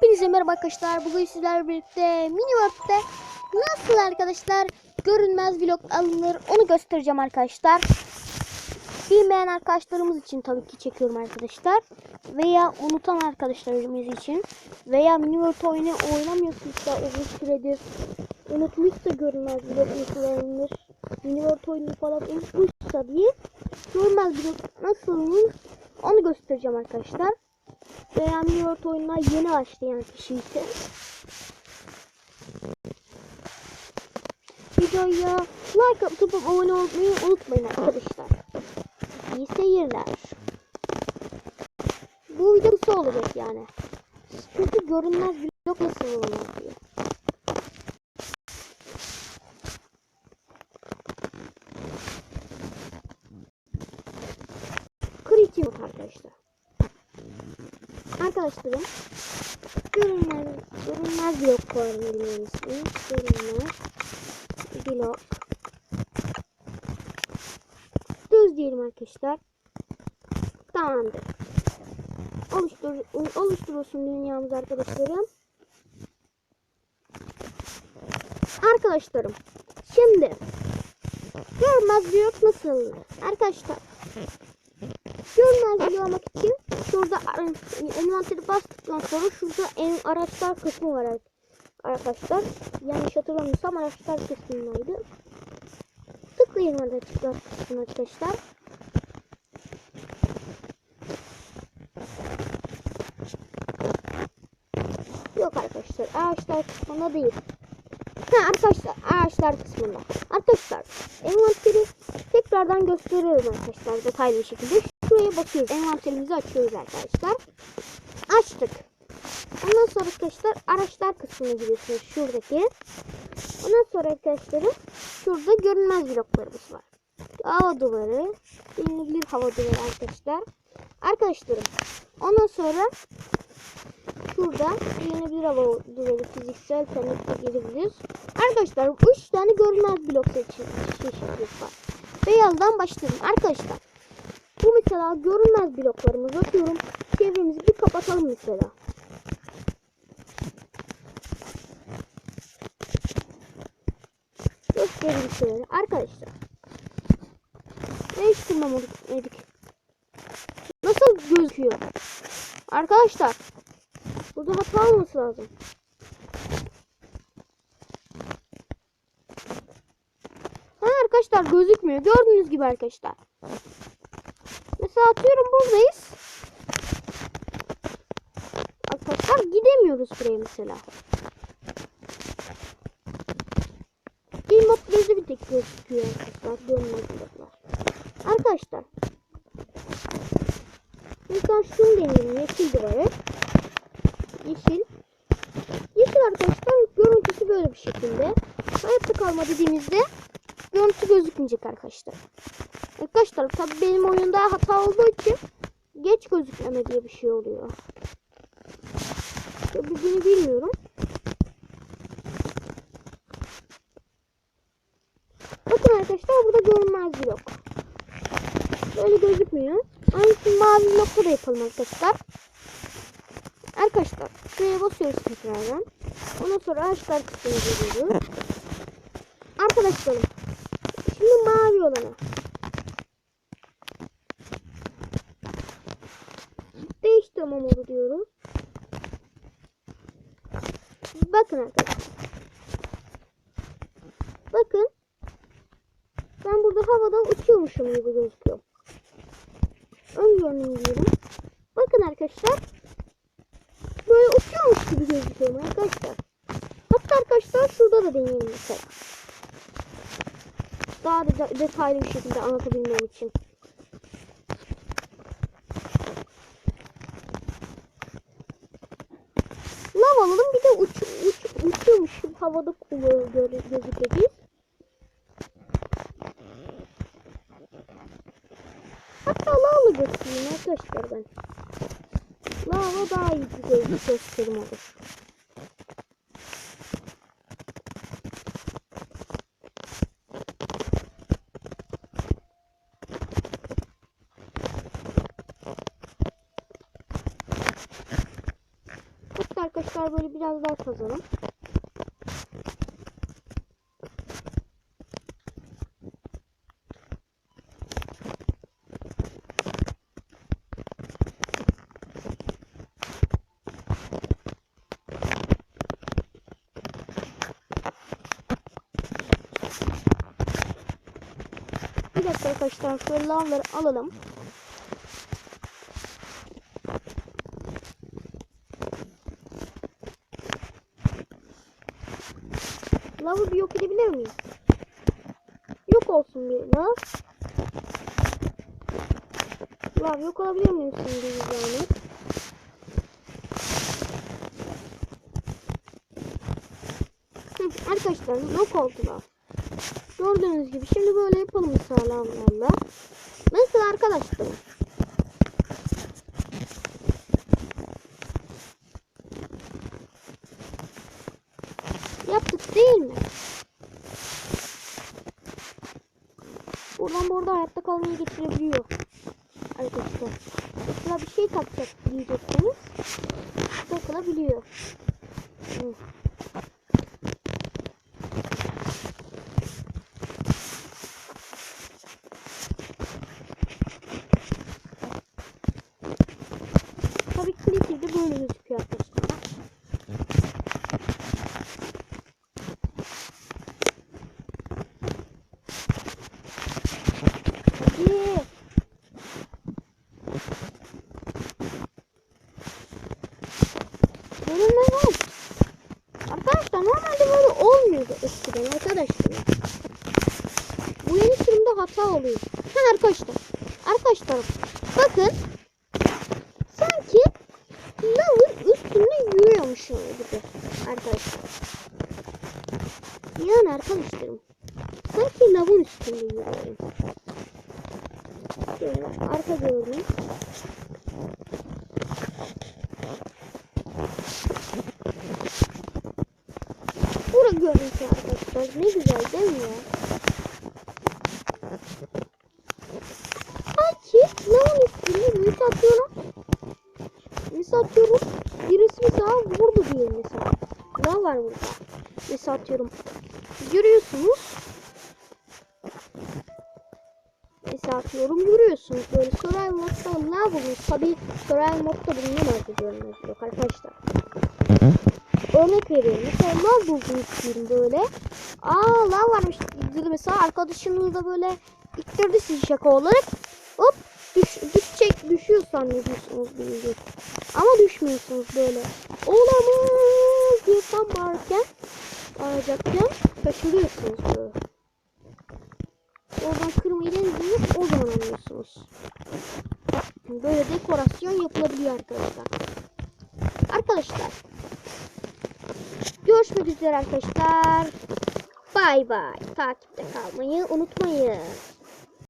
Hepinize merhaba arkadaşlar. Bugün sizlerle birlikte mini world'de nasıl arkadaşlar görünmez blok alınır onu göstereceğim arkadaşlar. Bilmeyen arkadaşlarımız için tabii ki çekiyorum arkadaşlar. Veya unutan arkadaşlarımız için. Veya mini world oyunu oynamıyorsunuz da uzun süredir unutmuşsa görünmez blok nasıl alınır. Mini world oyunu falan unutmuşsa diye görünmez blok nasıl alınır onu göstereceğim arkadaşlar veya Miort oyununa yeni başlayan kişi ise videoya like atıp abone olmayı unutmayın arkadaşlar. İyi seyirler. Bu video kısa olacak yani. Çünkü görünmez blok nasıl olmaz diye. Kritik arkadaşlar. Arkadaşlarım görünmez, görünmez blok koyabilirim ismi. Görünmez blok. Düz diyelim arkadaşlar. Tamamdır. Oluştur, oluşturulsun dünyamız arkadaşlarım. Arkadaşlarım. Şimdi görünmez blok nasıl? Arkadaşlar görünmez blok için şurada envanteri bastıktan sonra şurada en araçlar kısmı var arkadaşlar. Yanlış hatırlamıyorsam araçlar kısmındaydı. Tıklayın araçlar kısmına arkadaşlar. Yok arkadaşlar araçlar kısmında değil. Ha arkadaşlar araçlar kısmında. Arkadaşlar envanteri tekrardan gösteriyorum arkadaşlar detaylı bir şekilde. Şuraya basıyoruz. Envanterimizi açıyoruz arkadaşlar. Açtık. Ondan sonra arkadaşlar araçlar kısmına giriyorsunuz. Şuradaki. Ondan sonra arkadaşlarım şurada görünmez bloklarımız var. Hava duvarı. Yenilebilir hava duvarı arkadaşlar. Arkadaşlarım. Ondan sonra şurada yenilebilir hava duvarı fiziksel tanıkta girebiliriz. Arkadaşlar 3 tane görünmez blok çeşitlilik var. Beyazdan başlayalım. Arkadaşlar bu mesela görünmez bloklarımız atıyorum. Çevremizi bir kapatalım mesela. Göstereyim şöyle arkadaşlar. Değiştirmem dedik. Nasıl gözüküyor? Arkadaşlar. Burada hata olması lazım. Ha arkadaşlar gözükmüyor. Gördüğünüz gibi arkadaşlar. Mesela atıyorum buradayız. Arkadaşlar gidemiyoruz buraya mesela. Mod gözü bir tek gözüküyor arkadaşlar. Dönmezler. Arkadaşlar. Mesela şunu deneyelim. Yeşil duvarı. Yeşil. Yeşil arkadaşlar görüntüsü böyle bir şekilde. Hayatta kalma dediğimizde görüntü gözükmeyecek arkadaşlar. Arkadaşlar tabi benim oyunda hata olduğu için geç gözükmeme diye bir şey oluyor. Tabi bunu bilmiyorum. Bakın arkadaşlar burada görünmez blok. Böyle gözükmüyor. Aynısını mavi blokta da yapalım arkadaşlar. Arkadaşlar şuraya basıyoruz tekrardan. Ondan sonra ağaçlar kısmına geliyoruz. Arkadaşlarım şimdi mavi olana değiştirme modu diyoruz. Bakın arkadaşlar. Bakın. Ben burada havadan uçuyormuşum gibi gözüküyor. Ön diyelim. Bakın arkadaşlar. Böyle uçuyormuş gibi gözüküyor arkadaşlar. Hatta arkadaşlar şurada da deneyelim mesela. Daha da detaylı bir şekilde anlatabilmem için. Lav alalım bir de uç, uç, uçuyormuş havada gözüküyor. Hatta lavla göstereyim arkadaşlar ben. Lava daha iyi bir gösterim olur. Arkadaşlar böyle biraz daha kazalım. Bir dakika arkadaşlar şöyle lavları alalım. Lavı bir yok edebilir miyiz? Yok olsun bir lav. Lav yok olabilir miyim şimdi? Hı, arkadaşlar yok oldu lav. Gördüğünüz gibi şimdi böyle yapalım sağlamlarla. Nasıl arkadaşlar? Yaptık değil mi? Buradan bu arada hayatta kalmayı getirebiliyor. Arkadaşlar. Mesela bir şey takacak diyeceksiniz. Takılabiliyor. Hı. Tabii ki de böyle gözüküyor arkadaşlar. Hadi. Görünmez ol. Arkadaşlar normalde böyle eskiden arkadaşlar. Bu yeni sürümde hata oluyor. Ha arkadaşlar. Arkadaşlar bakın. Sanki lavın üstünde yürüyormuşum gibi arkadaşlar. Yani arkadaşlarım. Sanki lavın üstünde yürüyorum. Şöyle arka gördüm. Bura görüntü arkadaşlar. Ne güzel değil mi ya? Sanki lavın üstünde mis atıyorum. Mis atıyorum. Birisi mesela vurdu diye mesela. Lav var burada. Mis atıyorum. Görüyorsunuz. Mesela atıyorum yürüyorsunuz böyle survival modda ne bulmuş? Tabi survival modda bulunamaz bu görünmez yok arkadaşlar. Örnek veriyorum. Mesela lav buldunuz diyelim böyle. Aa lav varmış dedi mesela arkadaşınız da böyle ittirdi sizi şaka olarak. Hop düş, düşecek düşüyor zannediyorsunuz birinci. Ama düşmüyorsunuz böyle. Olamaz diye tam bağırırken bağıracakken kaçırıyorsunuz böyle. Oradan kırmayı denediniz o zaman anlıyorsunuz. Böyle dekorasyon yapılabiliyor arkadaşlar. Arkadaşlar. Görüşmek üzere arkadaşlar. Bay bay. Takipte kalmayı unutmayın.